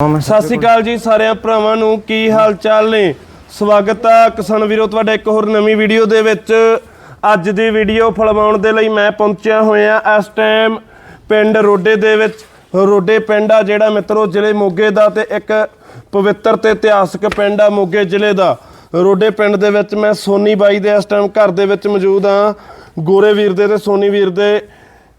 ਸਤਿ ਸ਼੍ਰੀ ਅਕਾਲ ਜੀ ਸਾਰਿਆਂ ਭਰਾਵਾਂ ਨੂੰ, ਕੀ ਹਾਲ ਚਾਲ ਨੇ? ਸਵਾਗਤ ਆ ਕਿਸਾਨ ਵੀਰੋ, ਤੁਹਾਡਾ ਇੱਕ ਹੋਰ ਨਵੀਂ ਵੀਡੀਓ ਦੇ ਵਿੱਚ। ਅੱਜ ਦੀ ਵੀਡੀਓ ਫਿਲਮਾਉਣ ਦੇ ਲਈ ਮੈਂ ਪਹੁੰਚਿਆ ਹੋਇਆ ਇਸ ਟਾਈਮ ਪਿੰਡ ਰੋਡੇ ਦੇ ਵਿੱਚ। ਰੋਡੇ ਪਿੰਡ ਆ ਜਿਹੜਾ ਮਿੱਤਰੋ, ਜ਼ਿਲ੍ਹੇ ਮੋਗੇ ਦਾ ਤੇ ਇੱਕ ਪਵਿੱਤਰ ਤੇ ਇਤਿਹਾਸਕ ਪਿੰਡ ਆ ਮੋਗੇ ਜ਼ਿਲ੍ਹੇ ਦਾ। ਰੋਡੇ ਪਿੰਡ ਦੇ ਵਿੱਚ ਮੈਂ ਸੋਨੀ ਬਾਈ ਦੇ ਇਸ ਟਾਈਮ ਘਰ ਦੇ ਵਿੱਚ ਮੌਜੂਦ ਆ ਗੋਰੇ ਵੀਰ ਦੇ ਤੇ ਸੋਨੀ ਵੀਰ ਦੇ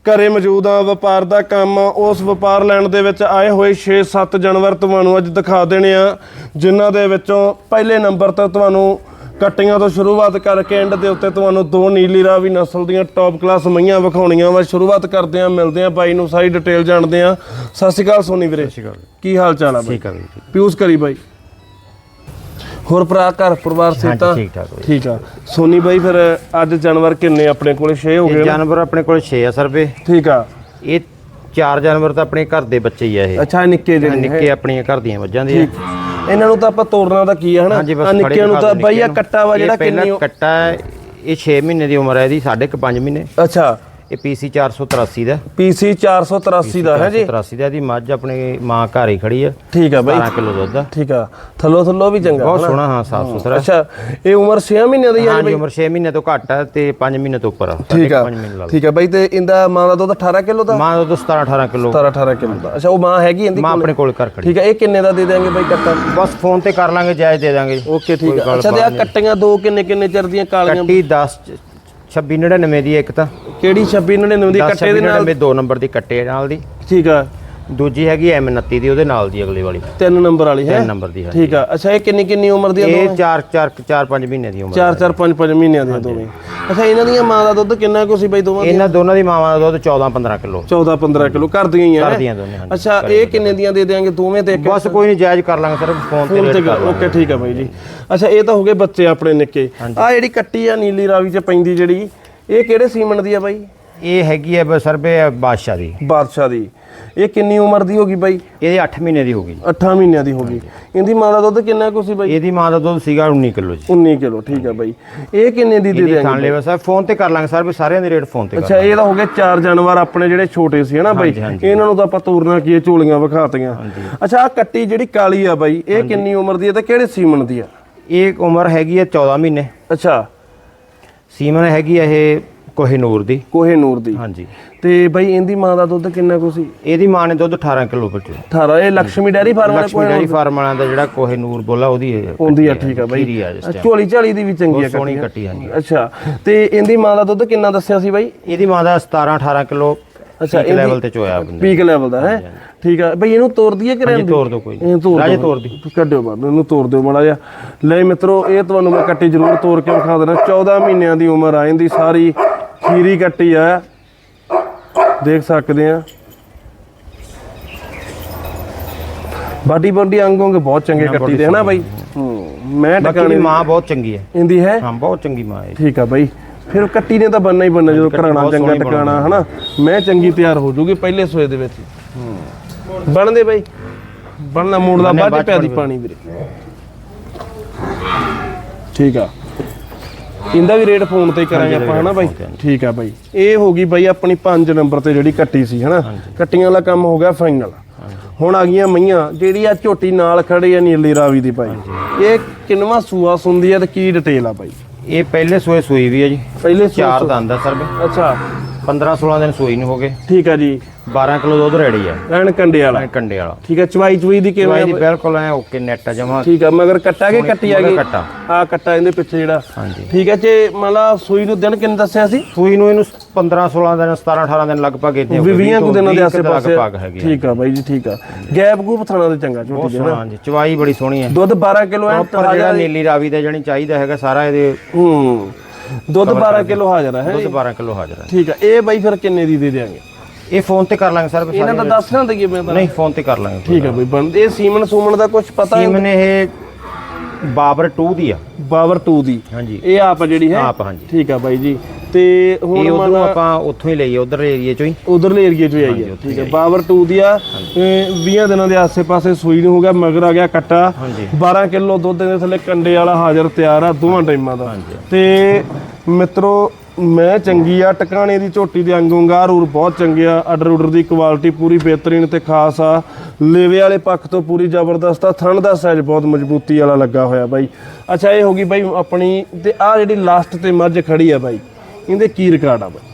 ਘਰੇ ਮੌਜੂਦ ਆ ਵਪਾਰ ਦਾ ਕੰਮ ਆ, ਉਸ ਵਪਾਰ ਲੈਣ ਦੇ ਵਿੱਚ ਆਏ ਹੋਏ 6-7 ਜਾਨਵਰ ਤੁਹਾਨੂੰ ਅੱਜ ਦਿਖਾ ਦੇਣੇ ਆ ਜਿਨ੍ਹਾਂ ਦੇ ਵਿੱਚੋਂ ਪਹਿਲੇ ਨੰਬਰ ਤੇ ਤੁਹਾਨੂੰ ਕੱਟੀਆਂ ਤੋਂ ਸ਼ੁਰੂਆਤ ਕਰਕੇ ਐਂਡ ਦੇ ਉੱਤੇ ਤੁਹਾਨੂੰ ਦੋ ਨੀਲੀ ਰਾਵੀ ਨਸਲ ਦੀਆਂ ਟੌਪ ਕਲਾਸ ਮਈਆਂ ਵਿਖਾਉਣੀਆਂ ਵਾ। ਸ਼ੁਰੂਆਤ ਕਰਦੇ ਆ ਮਿਲਦੇ ਆ ਬਾਈ ਨੂੰ ਸਾਰੀ ਡਿਟੇਲ ਜਾਣਦੇ ਆ ਸਤਿ ਸ਼੍ਰੀ ਅਕਾਲ ਸੋਨੀ ਵੀਰੇ। ਕੀ ਹਾਲ ਚਾਲ ਆ ਬਾਈ? ਠੀਕ ਆ ਵੀਰ ਪਿਊਸ ਕਰੀ ਬਾਈ। ਹੋਰ ਭਰਾ ਘਰ ਪਰਿਵਾਰ ਸੇਤਾ? ਹਾਂਜੀ, ਠੀਕ ਠਾਕ। ਠੀਕ ਆ। ਸੋਨੀ ਬਾਈ ਫਿਰ ਅੱਜ ਜਾਨਵਰ ਕਿੰਨੇ ਆਪਣੇ ਕੋਲੇ? 6 ਹੋ ਇਹ ਗਏ ਨਾ? ਜਾਨਵਰ ਆਪਣੇ ਕੋਲ 6 ਆ ਸਰ ਵੇ ਠੀਕ ਆ। ਇਹ ਚਾਰ ਜਾਨਵਰ ਤਾਂ ਆਪਣੇ ਘਰ ਦੇ ਬੱਚੇ ਹੀ ਆ ਇਹ। ਅੱਛਾ ਇਹ ਨਿੱਕੇ ਜਿਹੇ ਨੇ ਨਿੱਕੇ ਆਪਣੀਆਂ ਘਰ ਦੀਆਂ ਮੱਝਾਂ ਦੇ ਆ। ਇਹਨਾਂ ਨੂੰ ਤਾਂ ਆਪਾਂ ਤੋੜਨਾ ਤਾਂ ਕੀ ਆ ਹਨਾ? ਹਾਂਜੀ ਬਸ ਆਹ ਖੜੇ ਨਿੱਕਿਆਂ ਨੂੰ ਤਾਂ ਬਈ ਆ। ਕੱਟਾ ਵਾ ਜਿਹੜਾ ਕਿੰਨੀ ਕੱਟਾ ਹੈ, ਇਹ 6 ਮਹੀਨੇ ਦੀ ਉਮਰ ਹੈ ਇਹਦੀ ਸਾਢੇ ਕੁ 5 ਮਹੀਨੇ। ਅੱਛਾ। ਇਹ ਪੀਸੀ 483 ਦਾ। ਪੀਸੀ 483 ਦਾ ਹੈ ਜੀ। 483 ਦਾ ਇਹਦੀ ਮੱਝ ਆਪਣੇ ਮਾਂ ਘਰ ਹੀ ਖੜੀ ਆ। ਠੀਕ ਆ ਬਈ। 12 ਕਿਲੋ ਦੁੱਧ ਆ। ਠੀਕ ਆ। ਥੱਲੋ ਥੱਲੋ ਵੀ ਚੰਗਾ ਬਹੁਤ? ਸੋਹਣਾ ਹਾਂ ਸਾਫ਼ ਸੁਥਰਾ। ਅੱਛਾ ਇਹ ਉਮਰ 6 ਮਹੀਨਿਆਂ ਦੀ ਆ ਜੀ ਉਮਰ 6 ਮਹੀਨੇ ਤੋਂ ਘੱਟ ਆ ਤੇ 5 ਮਹੀਨੇ ਤੋਂ ਉੱਪਰ ਆ। ਠੀਕ ਆ। 5 ਮਹੀਨੇ ਲਾ ਲਓ। ਠੀਕ ਆ ਬਈ ਤੇ ਇਹਦਾ ਮਾਂ ਦਾ ਦੁੱਧ 18 ਕਿਲੋ ਦਾ? ਮਾਂ ਦਾ ਦੁੱਧ 17 18 ਕਿਲੋ। 17 18 ਕਿਲੋ ਦਾ। ਅੱਛਾ ਉਹ ਮਾਂ ਹੈਗੀ ਇਹਦੀ ਮਾਂ? ਆਪਣੇ ਕੋਲ ਘਰ ਖੜੀ। ਠੀਕ ਆ ਇਹ ਕਿੰਨੇ ਦਾ ਦੇ ਦੇਾਂਗੇ ਬਈ ਕੱਟਾ? ਬਸ ਫੋਨ ਤੇ ਕਰ ਲਾਂਗੇ ਜਾਇਜ਼ ਦੇ ਦਾਂਗੇ ਓਕੇ ਠੀਕ ਆ। ਅੱਛਾ ਤੇ ਆ ਕੱਟੀਆਂ ਦੋ ਕਿੰਨੇ ਕਿੰਨੇ ਚਿਰ ਦੀਆਂ ਕਾਲੀਆਂ? ਕੱਟੀ 10 26 99 ਦੀ ਇੱਕ ਤਾਂ। ਕਿਹੜੀ 26 99 ਦੀ ਕੱਟੇ ਦੇ ਨਾਲ? 99 ਦੋ ਨੰਬਰ ਦੀ ਕੱਟੇ ਨਾਲ ਦੀ। ਠੀਕ ਆ। ਦੂਜੀ ਹੈਗੀ ਐਮ 29 ਦੀ ਉਹਦੇ ਨਾਲ ਦੀ ਅਗਲੇ ਵਾਲੀ। ਤਿੰਨ ਨੰਬਰ ਵਾਲੀ ਹੈ? ਤਿੰਨ ਨੰਬਰ ਦੀ ਹੈ ਠੀਕ ਆ। ਅੱਛਾ ਇਹ ਕਿੰਨੀ ਕਿੰਨੀ ਉਮਰ ਦੀ ਇਹ 4 4 4 5 ਮਹੀਨੇ ਦੀ ਉਮਰ 4 4 5 5 ਮਹੀਨਿਆਂ ਦੀਆਂ ਦੋਵੇਂ। ਅੱਛਾ ਇਹਨਾਂ ਦੀਆਂ ਮਾਂ ਦਾ ਦੁੱਧ ਕਿੰਨਾ ਕੁ ਸੀ ਬਈ ਦੋਵਾਂ ਦੀਆਂ? ਇਹਨਾਂ ਦੋਨਾਂ ਦੀ ਮਾਵਾਂ ਦਾ ਦੁੱਧ 14 15 ਕਿਲੋ। 14 15 ਕਿਲੋ। ਘਰ ਦੀਆਂ ਹੀ ਆ? ਕਰਦੀਆਂ ਦੋਨੇ ਅੱਛਾ ਇਹ ਕਿੰਨੇ ਦੀਆਂ ਦੇ ਦੇਾਂਗੇ ਦੋਵੇਂ ਤੇ ਇੱਕ ਬਸ ਕੋਈ ਨਹੀਂ ਜਾਇਜ਼ ਕਰ ਲਾਂਗੇ ਸਰ ਫੋਨ ਤੇ ਰੇਟ ਕਰ ਲਾਂਗੇ। ਓਕੇ ਠੀਕ ਆ ਬਾਈ ਜੀ। ਅੱਛਾ ਇਹ ਤਾਂ ਹੋ ਗਏ ਬੱਚੇ ਆਪਣੇ ਨਿੱਕੇ। ਆ ਜਿਹੜੀ ਕੱਟੀ ਆ ਨੀਲੀ ਰਾਵੀ ਚ ਪੈਂਦੀ ਜਿਹੜੀ ਇਹ ਕਿਹੜੇ ਸੀਮਨ ਦੀ ਆ ਬਾਈ? ਇਹ ਹੈਗੀ ਹੈ ਬਸ ਸਰਬੇ ਬਾਦਸ਼ਾਹ ਦੀ। ਬਾਦਸ਼ਾਹ ਦੀ। ਇਹ ਕਿੰਨੀ ਉਮਰ ਦੀ ਹੋਗੀ ਬਾਈ? ਇਹਦੇ 8 ਮਹੀਨੇ ਦੀ ਹੋਗੀ 8 ਮਹੀਨਿਆਂ ਦੀ ਹੋਗੀ ਇਹਦੀ ਮਾਂ ਦਾ ਦੁੱਧ ਕਿੰਨਾ ਕੁ ਸੀ ਬਾਈ? ਇਹਦੀ ਮਾਂ ਦਾ ਦੁੱਧ ਸੀਗਾ 19 ਕਿਲੋ ਜੀ। 19 ਕਿਲੋ ਠੀਕ ਆ ਬਾਈ। ਇਹ ਕਿੰਨੇ ਦੀ ਦੇ ਦੇਾਂਗੇ ਖਾਣ ਲੈ ਬਸ ਫੋਨ ਤੇ ਕਰ ਲਾਂਗੇ ਸਰ ਵੀ ਸਾਰਿਆਂ ਦੇ ਰੇਟ ਫੋਨ ਤੇ ਕਰ ਅੱਛਾ ਇਹ ਤਾਂ ਹੋ ਗਏ ਚਾਰ ਜਾਨਵਰ ਆਪਣੇ ਜਿਹੜੇ ਛੋਟੇ ਸੀ ਹਨਾ ਬਾਈ। ਇਹਨਾਂ ਨੂੰ ਤਾਂ ਆਪਾਂ ਤੋਰਨਾ ਕੀ ਹੈ ਝੋਲੀਆਂ ਵਿਖਾਤੀਆਂ। ਅੱਛਾ ਆ ਕੱਟੀ ਜਿਹੜੀ ਕਾਲੀ ਆ ਬਾਈ ਇਹ ਕਿੰਨੀ ਉਮਰ ਦੀ ਹੈ ਤੇ ਕਿਹੜੇ ਸੀਮਨ ਦੀ ਆ? ਇਹ ਉਮਰ ਹੈਗੀ ਹੈ 14 ਮਹੀਨੇ। ਅੱਛਾ ਸੀਮਨ ਹੈਗੀ ਆ ਇਹ ਕੋਹੇਨੂਰ ਦੀ। ਕੋਹੇ ਨੂਰ ਦੀ। ਹਾਂਜੀ। ਤੇ ਬਾਈ ਇਹਦੀ ਮਾਂ ਦਾ ਦੁੱਧ ਕਿੰਨਾ ਕੁ ਸੀ? ਇਹਦੀ ਮਾਂ ਨੇ ਦੁੱਧ 18 ਕਿਲੋ ਪਿੱਟੇ 18 ਇਹ ਲక్ష్ਮੀ ਡੈਰੀ ਫਾਰਮ ਵਾਲਾ ਕੋਹੇ ਡੈਰੀ ਫਾਰਮ ਵਾਲਿਆਂ ਦਾ ਜਿਹੜਾ ਕੋਹੇਨੂਰ ਬੋਲਾ ਉਹਦੀ ਇਹ ਹੁੰਦੀ ਆ ਠੀਕ ਆ ਬਾਈ। ਖੀਰੀ ਆ ਝੋਲੀ ਦੀ ਵੀ ਚੰਗੀ ਆ ਕੱਟੀ, ਹਾਂਜੀ। ਅੱਛਾ ਤੇ ਇਹਦੀ ਮਾਂ ਦਾ ਦੁੱਧ ਕਿੰਨਾ ਦੱਸਿਆ ਸੀ ਬਾਈ? ਇਹਦੀ ਮਾਂ ਦਾ 17 18 ਕਿਲੋ ਅੱਛਾ, ਅੱਛਾ ਲੈਵਲ ਤੇ ਚੋਇਆ ਬੰਦੇ ਪੀਕ ਲੈਵਲ ਦਾ ਹੈ? ਠੀਕ ਆ। ਬਈ ਇਹਨੂੰ ਤੋੜ ਦਈਏ ਕਿ ਰਹਿਣ ਦੀ ਤੋੜ ਦੋ ਕੋਈ ਇਹ ਤੋੜ ਰਾਜੇ ਦਿਓ। ਤੋੜ ਦੀ। ਕੱਢਿਓ ਬਾਅਦ ਇਹਨੂੰ ਤੋੜ ਦਿਓ ਮਾੜਾ ਜਿਹਾ। ਲੈ ਮਿੱਤਰੋ ਇਹ ਤੁਹਾਨੂੰ ਮੈਂ ਕੱਟੀ ਜ਼ਰੂਰ ਤੋੜ ਕੇ ਵਿਖਾ ਦੇਣਾ। 14 ਮਹੀਨਿਆਂ ਦੀ ਉਮਰ ਆ ਇਹਦੀ ਸਾਰੀ ਖੀਰੀ ਕੱਟੀ ਆ। ਦੇਖ ਸਕਦੇ ਆ। ਬਾਡੀ ਬੰਡੀ ਅੰਗ ਅੰਗ ਬਹੁਤ ਚੰਗੇ ਕੱਟੀ ਦੇ ਹਨਾ ਬਾਈ? ਹੂੰ। ਮੈਂ ਟਿਕਾਣੇ ਮਾਂ ਬਹੁਤ ਚੰਗੀ ਹੈ। ਇਹਦੀ ਹੈ? ਹਾਂ ਬਹੁਤ ਚੰਗੀ ਮਾਂ ਹੈ ਠੀਕ ਆ ਬਾਈ। ਫਿਰ ਕੱਟੀ ਨੇ ਤਾਂ ਬੰਨਾ ਹੀ ਬੰਨਾ ਜਦੋਂ ਘਰਾਣਾ ਚੰਗਾ ਟਿਕਾਣਾ ਹਨਾ? ਮੈਂ ਚੰਗੀ ਤਿਆਰ ਹੋ ਜੂਗੀ ਪਹਿਲੇ ਸੋਏ ਦੇ ਵਿੱਚ। ਬਣਦੇ ਬਾਈ। ਬਣਨਾ ਮੋੜ ਦਾ ਬਾਅਦ ਚ ਪਿਆ ਦੀ ਪਾਣੀ ਵੀਰੇ। ਠੀਕ ਆ। ਇਹਦਾ ਵੀ ਰੇਟ ਫੋਨ ਤੇ ਹੀ ਕਰਾਂਗੇ ਆਪਾਂ ਹਨਾ ਬਾਈ? ਠੀਕ ਆ ਬਾਈ। ਇਹ ਹੋ ਗਈ ਬਾਈ ਆਪਣੀ 5 ਨੰਬਰ ਤੇ ਜਿਹੜੀ ਕੱਟੀ ਸੀ ਹਨਾ? ਕੱਟੀਆਂ ਵਾਲਾ ਕੰਮ ਹੋ ਗਿਆ ਫਾਈਨਲ। ਹੁਣ ਆ ਗਈਆਂ ਮਈਆਂ ਜਿਹੜੀ ਆ ਝੋਟੀ ਨਾਲ ਖੜੀ ਆ ਨੀਲੀ ਰਾਵੀ ਦੀ ਬਾਈ। ਇਹ ਕਿੰਨਵਾ ਸੂਆ ਸੁੰਦੀ ਆ ਤੇ ਕੀ ਡਿਟੇਲ ਆ ਬਾਈ? ਇਹ ਪਹਿਲੇ ਸੋਏ ਸੂਈ ਵੀ ਹੈ ਜੀ। ਪਹਿਲੇ ਸੂਆ ਚਾਰ ਦੰਦ ਆ ਸਰ ਅੱਛਾ। 15 16 ਦਿਨ ਸੂਈ ਨੂੰ ਹੋ ਗਏ ਠੀਕ ਆ ਜੀ। 12 ਕਿਲੋ ਦੁੱਧ ਰੈਡੀ ਆ। ਐਨ ਕੰਡੇ ਵਾਲਾ। ਕੰਡੇ ਵਾਲਾ। ਠੀਕ ਆ ਚਵਾਈ ਚਵਾਈ ਦੀ ਕਿਵੇਂ ਦੀ ਬਾਈ? ਬਿਲਕੁਲ ਐ ਓਕੇ ਨੈਟ ਆ ਜਮਾ। ਠੀਕ ਆ ਮਗਰ ਕੱਟਾ ਕੇ ਕੱਟੀ ਆ ਗਈ? ਕੱਟਾ। ਆ ਕੱਟਾ ਇਹਦੇ ਪਿੱਛੇ ਜਿਹੜਾ। ਹਾਂਜੀ। ਠੀਕ ਹੈ ਜੇ ਮੰਨ ਲਾ ਸੂਈ ਨੂੰ ਦਿਨ ਕਿੰਨੇ ਦੱਸਿਆ ਸੀ? ਸੂਈ ਨੂੰ ਇਹਨੂੰ 15 16 ਦਿਨ 17 18 ਦਿਨ ਲਗਭਗ ਇੱਥੇ ਹੋ ਵੀ ਗਏ 20 ਕੁ ਦਿਨਾਂ ਦੇ ਆਸੇ ਪਾਸੇ ਲਗਭਗ ਹੈਗੀ ਆ। ਠੀਕ ਆ ਬਾਈ ਜੀ ਠੀਕ ਆ। ਗੈਪ ਗੂਪ ਥਾਣਾ ਦੇ ਚੰਗਾ ਝੋਟੀ ਨਾ ਹਾਂਜੀ। ਚਵਾਈ ਬੜੀ ਸੋਹਣੀ ਹੈ ਦੁੱਧ 12 ਕਿਲੋ ਐ ਜਿਹੜਾ ਨੀਲੀ ਰਾਵੀ ਦਾ ਜਣੀ ਚਾਹੀਦਾ ਹੈਗਾ ਸਾਰਾ ਇਹਦੇ ਹੂੰ। ਦੁੱਧ 12 ਕਿਲੋ ਹਾਜ਼ਰ ਹੈ ਦੁੱਧ 12 ਕਿਲੋ ਹਾਜ਼ਰ ਹੈ ਠੀਕ ਆ ਇਹ ਬਾਈ ਫਿਰ ਕਿੰਨੇ ਦੀ ਦੇ ਦੇਾਂਗੇ ਇਹ ਫੋਨ ਤੇ ਕਰ ਲਾਂਗੇ ਸਰ ਇਹਨਾਂ ਦਾ ਦੱਸ ਨਾ ਦਈਏ ਮੈਂ ਤਾਂ। ਨਹੀਂ ਫੋਨ ਤੇ ਕਰ ਲਾਂਗੇ ਠੀਕ ਆ ਬਾਈ ਇਹ ਸੀਮਨ ਸੂਮਨ ਦਾ ਕੁਝ ਪਤਾ ਹੈ? ਸੀਮਨ ਇਹ ਬਾਬਰ 2 ਦੀ ਆ। ਬਾਵਰ 2 ਦੀ। ਹਾਂਜੀ। ਇਹ ਆਪ ਜਿਹੜੀ ਹੈ? ਆਪ ਹਾਂਜੀ। ਠੀਕ ਆ ਬਾਈ ਜੀ। ਤੇ ਹੁਣ ਇਹ ਲਾ ਆਪਾਂ ਉੱਥੋਂ ਹੀ ਲਈਏ ਉਧਰ ਏਰੀਏ ਚੋਂ ਹੀ। ਉਧਰਲੇ ਏਰੀਏ ਚੋਂ ਆਈ ਹੈ ਠੀਕ ਹੈ ਬਾਵਰ 2 ਦੀ ਆ। 20 ਦਿਨਾਂ ਦੇ ਆਸੇ-ਪਾਸੇ ਸੂਈ ਨੂੰ ਹੋ ਗਿਆ ਮਗਰ ਆ ਗਿਆ ਕੱਟਾ। ਹਾਂਜੀ। 12 ਕਿਲੋ ਦੁੱਧ ਦੇ ਥੱਲੇ ਕੰਡੇ ਵਾਲਾ ਹਾਜ਼ਰ ਤਿਆਰ ਆ ਦੋਵਾਂ ਟਾਈਮਾਂ ਦਾ। ਤੇ ਮਿੱਤਰੋ ਮੈਂ ਚੰਗੀ ਆ ਟਿਕਾਣੇ ਦੀ ਝੋਟੀ ਦੇ ਅੰਗ ਉਂਗਾਰ ਉਰ ਬਹੁਤ ਚੰਗੇ ਆ। ਆਰਡਰ ਉਡਰ ਦੀ ਕੁਆਲਿਟੀ ਪੂਰੀ ਬਿਹਤਰੀਨ ਤੇ ਖਾਸ ਆ। ਲੇਵੇ ਵਾਲੇ ਪੱਖ ਤੋਂ ਪੂਰੀ ਜ਼ਬਰਦਸਤ ਆ। ਥਣ ਦਾ ਸਾਈਜ਼ ਬਹੁਤ ਮਜ਼ਬੂਤੀ ਵਾਲਾ ਲੱਗਾ ਹੋਇਆ ਬਾਈ। ਅੱਛਾ ਇਹ ਹੋ ਗਈ ਬਾਈ ਆਪਣੀ ਤੇ ਆ ਜਿਹੜੀ ਲਾਸਟ ਤੇ ਮੱਝ ਖੜੀ ਆ ਬਾਈ ਇਹਦੇ ਕੀ ਰਿਕਾਰਡ ਆ ਬਾਈ?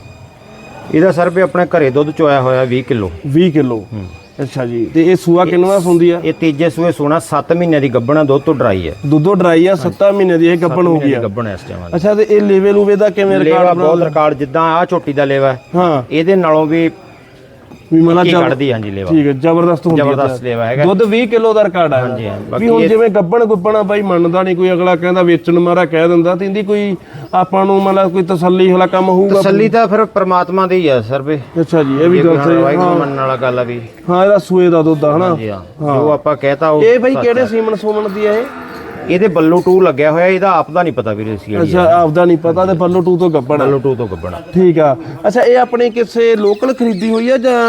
ਇਹਦਾ ਸਰ ਵੀ ਆਪਣੇ ਘਰੇ ਦੁੱਧ ਚੋਇਆ ਹੋਇਆ 20 ਕਿਲੋ। 20 ਕਿਲੋ। ਅੱਛਾ ਜੀ। ਤੇ ਇਹ ਸੂਆ ਕਿੰਨਵਾ ਸੁੰਦੀ ਆ? ਇਹ ਤੀਜੇ ਸੂਏ ਸੋਨਾ 7 ਮਹੀਨਿਆਂ ਦੀ ਗੱਬਣਾ ਦੁੱਧ ਤੋਂ ਡਰਾਈ ਹੈ ਦੁੱਧੋ ਡਰਾਈ ਆ 7 ਮਹੀਨੇ ਦੀ ਇਹ ਗੱਭਣ ਹੋ ਗਈ ਆ। ਗੱਬਣਾ ਇਸ ਟਾਈਮ ਅੱਛਾ ਤੇ ਇਹ ਲੇਵੇ ਲੂਵੇ ਦਾ ਕਿਵੇਂ ਰਿਕਾਰਡ ਬਹੁਤ ਰਿਕਾਰਡ ਜਿੱਦਾਂ ਆ ਝੋਟੀ ਦਾ ਲੇਵਾ ਹਾਂ। ਇਹਦੇ ਨਾਲੋਂ ਵੀ ਵੀ ਮਨਾ ਕੀ ਜਬ- ਕੱਢਦੀ ਹਾਂਜੀ ਲੇਵਾ। ਠੀਕ ਹੈ ਜ਼ਬਰਦਸਤ ਹੁੰਦੀ ਹੈ ਜ਼ਬਰਦਸਤ ਲੇਵਾ ਹੈਗਾ। ਦੁੱਧ 20 ਕਿਲੋ ਦਾ ਰਿਕਾਰਡ ਆ। ਹਾਂਜੀ, ਹਾਂ। ਵੀ ਹੁਣ ਜਿਵੇਂ ਗੱਬਣ ਗੁੱਬਣਾ ਬਾਈ ਮੰਨਦਾ ਨਹੀਂ ਕੋਈ ਅਗਲਾ ਕਹਿੰਦਾ ਵੇਚਣ ਮਾਰਾ ਕਹਿ ਦਿੰਦਾ ਤੇ ਇਹਦੀ ਕੋਈ ਆਪਾਂ ਨੂੰ ਮਤਲਬ ਕੋਈ ਤਸੱਲੀ ਵਾਲਾ ਕੰਮ ਹੋਊਗਾ ਤਸੱਲੀ ਤਾਂ ਫਿਰ ਪ੍ਰਮਾਤਮਾ ਦੀ ਹੈ ਸਰ ਵੀ। ਅੱਛਾ ਜੀ ਇਹ ਵੀ ਗੱਲ ਸਹੀ ਵਾਹਿਗੁਰੂ ਮੰਨਣ ਵਾਲਾ ਗੱਲ ਆ ਵੀ। ਹਾਂ ਇਹਦਾ ਸੂਏ ਦਾ ਦੁੱਧ ਆ ਹਨਾ। ਜੀ ਹਾਂ। ਜੋ ਆਪਾਂ ਕਹਿਤਾ ਉਹ ਇਹ ਬਾਈ ਕਿਹੜੇ ਸੀਮਨ ਸੂਮਨ ਦੀ ਆ ਇਹ? ਇਹਦੇ ਬੱਲੂ 2 ਲੱਗਿਆ ਹੋਇਆ ਇਹਦਾ ਆਪ ਦਾ ਨਹੀਂ ਪਤਾ ਵੀਰੇ ਸੀ ਅੱਛਾ ਆਪਦਾ ਨਹੀਂ ਪਤਾ ਤੇ ਪੱਲੋ ਟੂ ਤੋਂ ਗੱਬਣ। ਬੱਲੂ 2 ਤੋਂ ਗੱਬਣਾ। ਠੀਕ ਆ। ਅੱਛਾ ਇਹ ਆਪਣੇ ਕਿਸੇ ਲੋਕਲ ਖਰੀਦੀ ਹੋਈ ਆ ਜਾਂ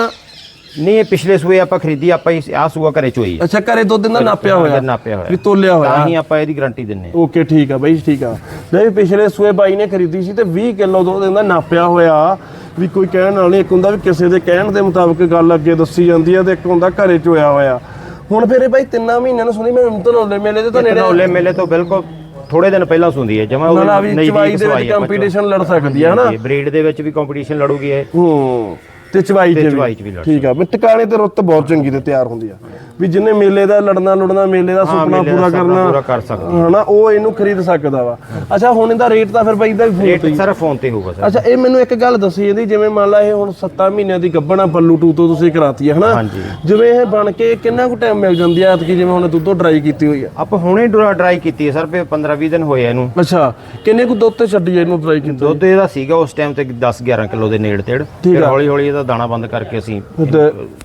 ਨਹੀਂ ਇਹ ਪਿਛਲੇ ਸੂਏ ਆਪਾਂ ਖਰੀਦੀ ਆਪਾਂ ਆ ਸੂਆ ਘਰੇ ਚੋਈ। ਅੱਛਾ ਘਰੇ ਦੁੱਧ ਦਾ ਨਾਪਿਆ ਹੋਇਆ। ਨਾਪਿਆ ਵੀ ਹੋਇਆ ਤੋਲਿਆ ਹੋਇਆ। ਤਾਂ ਹੀ ਆਪਾਂ ਇਹਦੀ ਗਾਰੰਟੀ ਦਿੰਨੇ ਓਕੇ ਠੀਕ ਆ ਬਾਈ ਠੀਕ ਆ। ਨਹੀਂ ਪਿਛਲੇ ਸੂਏ ਬਾਈ ਨੇ ਖਰੀਦੀ ਸੀ ਤੇ 20 ਕਿਲੋ ਦੁੱਧ ਇਹਦਾ ਨਾਪਿਆ ਹੋਇਆ। ਵੀ ਕੋਈ ਕਹਿਣ ਨਾਲ ਨਹੀਂ ਇੱਕ ਹੁੰਦਾ ਵੀ ਕਿਸੇ ਦੇ ਕਹਿਣ ਦੇ ਮੁਤਾਬਕ ਗੱਲ ਅੱਗੇ ਦੱਸੀ ਜਾਂਦੀ ਆ ਤੇ ਇੱਕ ਹੁੰਦਾ ਘਰੇ ਚ ਹੋਇਆ ਹੋਇਆ। ਹੁਣ ਫਿਰ ਇਹ ਬਾਈ ਤਿੰਨਾਂ ਮਹੀਨਿਆਂ ਨੂੰ ਸੁਣੀ ਮੈਂ ਧਨੌਲੇ ਮੇਲੇ ਤੇ ਤਾਂ ਨੇੜੇ ਧਨੌਲੇ ਮੇਲੇ ਤੋਂ ਬਿਲਕੁਲ ਥੋੜੇ ਦਿਨ ਪਹਿਲਾਂ ਸੁੰਦੀ ਹੈ ਜਮਾ ਨਾ ਨਾ ਵੀ ਚਵਾਈ ਦੇ ਵਿੱਚ ਕੰਪੀਟੀਸ਼ਨ ਲੜ ਸਕਦੀ ਆ ਹਨਾ? ਬਰੀਡ ਦੇ ਵਿੱਚ ਵੀ ਕੰਪੀਟੀਸ਼ਨ ਲੜੂਗੀ ਇਹ। ਹੂੰ। ਤੇ ਚਵਾਈ ਚ ਚਵਾਈ ਵੀ ਚ ਵੀ ਲੜ ਠੀਕ ਆ ਵੀ ਟਿਕਾਣੇ ਤੇ ਰੁੱਤ ਬਹੁਤ ਚੰਗੀ ਤੇ ਤਿਆਰ ਹੁੰਦੀ ਆ। ਵੀ ਜਿੰਨੇ ਮੇਲੇ ਦਾ ਲੜਨਾ ਲੁੜਨਾ ਮੇਲੇ ਦਾ ਸੁਪਨਾ ਮੇਲੇ ਦਾ ਪੂਰਾ ਸੁਪਨਾ ਕਰਨਾ ਪੂਰਾ ਕਰ ਸਕਦੀ ਹਨਾ ਉਹ ਇਹਨੂੰ ਖਰੀਦ ਸਕਦਾ ਵਾ। ਅੱਛਾ ਹੁਣ ਇਹਦਾ ਰੇਟ ਤਾਂ ਫਿਰ ਬਾਈ ਦਾ ਵੀ ਫੋਨ ਰੇਟ ਸਾਰਾ ਫੋਨ ਤੇ ਹੋਊਗਾ ਸਰ। ਅੱਛਾ ਇਹ ਮੈਨੂੰ ਇੱਕ ਗੱਲ ਦੱਸੀ ਇਹਦੀ ਜਿਵੇਂ ਮੰਨ ਲਾ ਇਹ ਹੁਣ 7 ਮਹੀਨਿਆਂ ਦੀ ਗੱਭਣਾ ਪੱਲੂ ਟੂ ਤੋਂ ਤੁਸੀਂ ਕਰਾਤੀ ਹੈ ਹਨਾ? ਹਾਂਜੀ। ਜਿਵੇਂ ਇਹ ਬਣ ਕੇ ਕਿੰਨਾ ਕੁ ਟਾਈਮ ਮਿਲ ਜਾਂਦੀ ਆ ਕਿ ਜਿਵੇਂ ਹੁਣ ਦੁੱਧੋਂ ਡਰਾਈ ਕੀਤੀ ਹੋਈ ਆ? ਆਪਾਂ ਹੁਣੇ ਡਰਾਈ ਕੀਤੀ ਹੈ ਸਰ ਵੀ 15 20 ਦਿਨ ਹੋਏ ਆ ਇਹਨੂੰ। ਅੱਛਾ ਕਿੰਨੇ ਕੁ ਦੁੱਧ ਤੇ ਛੱਡੀ ਆ ਇਹਨੂੰ ਡਰਾਈ ਕੀਤੀ ਦੁੱਧ ਇਹਦਾ ਸੀਗਾ ਉਸ ਟਾਈਮ ਤੇ 10 11 ਕਿਲੋ ਦੇ ਨੇੜ ਤੇੜ। ਫਿਰ ਹੌਲੀ ਹੌਲੀ ਇਹਦਾ ਦਾਣਾ ਬੰਦ ਕਰਕੇ ਅਸੀਂ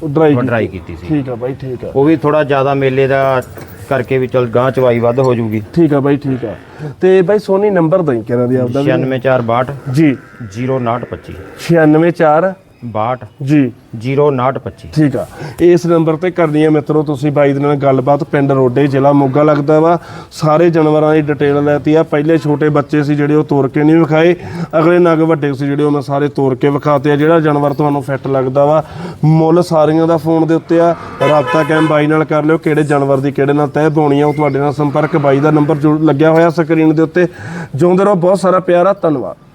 ਡਰਾਈ ਡਰਾਈ ਕੀਤੀ। ਸੀ। ਠੀਕ ਆ ਬਾਈ ਠੀਕ ਆ। ਉਹ ਵੀ ਥੋੜਾ ਜ਼ਿਆਦਾ ਮੇਲੇ ਦਾ ਕਰਕੇ ਵੀ ਚਲ ਗਾਂ ਚਵਾਈ ਵੱਧ ਹੋ ਜੂਗੀ। ਠੀਕ ਆ ਬਾਈ ਠੀਕ ਆ। ਤੇ ਬਾਈ ਸੋਨੀ ਨੰਬਰ ਦਈ ਕਿਹਨਾਂ ਦੀ ਆਪਦਾ 96462 ਜੀ। 0925 964 62 ਜੀ। 0925 ਠੀਕ ਆ। ਇਸ ਨੰਬਰ ਤੇ ਕਰਨੀ ਹੈ ਮਿੱਤਰੋ ਤੁਸੀਂ ਬਾਈ ਦੇ ਨਾਲ ਗੱਲਬਾਤ ਪਿੰਡ ਰੋਡੇ ਜ਼ਿਲ੍ਹਾ ਮੋਗਾ ਲੱਗਦਾ ਵਾ। ਸਾਰੇ ਜਾਨਵਰਾਂ ਦੀ ਡਿਟੇਲ ਲੈਤੀ ਆ। ਪਹਿਲੇ ਛੋਟੇ ਬੱਚੇ ਸੀ ਜਿਹੜੇ ਉਹ ਤੋਰ ਕੇ ਨਹੀਂ ਵਿਖਾਏ। ਅਗਲੇ ਨਗ ਵੱਡੇ ਸੀ ਜਿਹੜੇ ਉਹ ਮੈਂ ਸਾਰੇ ਤੋਰ ਕੇ ਵਿਖਾਤੇ ਆ। ਜਿਹੜਾ ਜਾਨਵਰ ਤੁਹਾਨੂੰ ਫਿੱਟ ਲੱਗਦਾ ਵਾ ਮੁੱਲ ਸਾਰੀਆਂ ਦਾ ਫੋਨ ਦੇ ਉੱਤੇ ਆ। ਰਾਬਤਾ ਕਾਇਮ ਬਾਈ ਨਾਲ ਕਰ ਲਿਓ। ਕਿਹੜੇ ਜਾਨਵਰ ਦੀ ਕਿਹੜੇ ਨਾਲ ਤੈਅ ਪਾਉਣੀ ਆ ਉਹ ਤੁਹਾਡੇ ਨਾਲ ਸੰਪਰਕ ਬਾਈ ਦਾ ਨੰਬਰ ਲੱਗਿਆ ਹੋਇਆ ਸਕਰੀਨ ਦੇ ਉੱਤੇ। ਜਿਉਂਦੇ ਰਹੋ। ਬਹੁਤ ਸਾਰਾ ਪਿਆਰਾ ਧੰਨਵਾਦ।